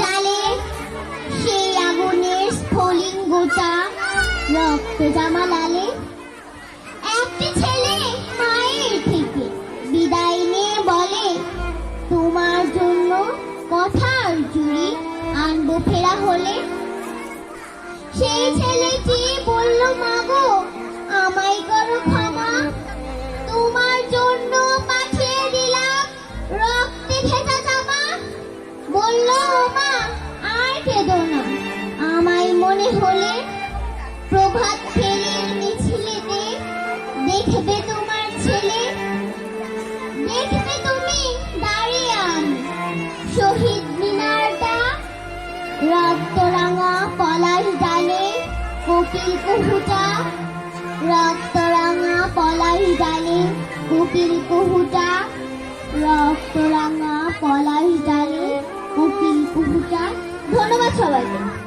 জালে সেই আগুনের স্ফুলিঙ্গটা রক্ত জামা লালে। একটি ছেলে মায়ের থেকে বিদায় নিয়ে বলে, তোমার জন্য কথার চুরি আনব ফেরা হলে। সেই ছেলেটি বলল মাগো মনে হলে প্রভাত ফেরির মিছিলেতে দেখবে তোমার ছেলে। দেখবে তুমি দাঁড়িয়ে আমি শহীদ মিনারটা। রক্তরাঙা পলাশ ডালে কোকিল কুহুটা। রক্তরাঙা পলাশ ডালে কোকিল কুহুটা। রক্তরাঙা পলাশ ডালে কোকিল কুহুটা। ধন্যবাদ সবাইকে।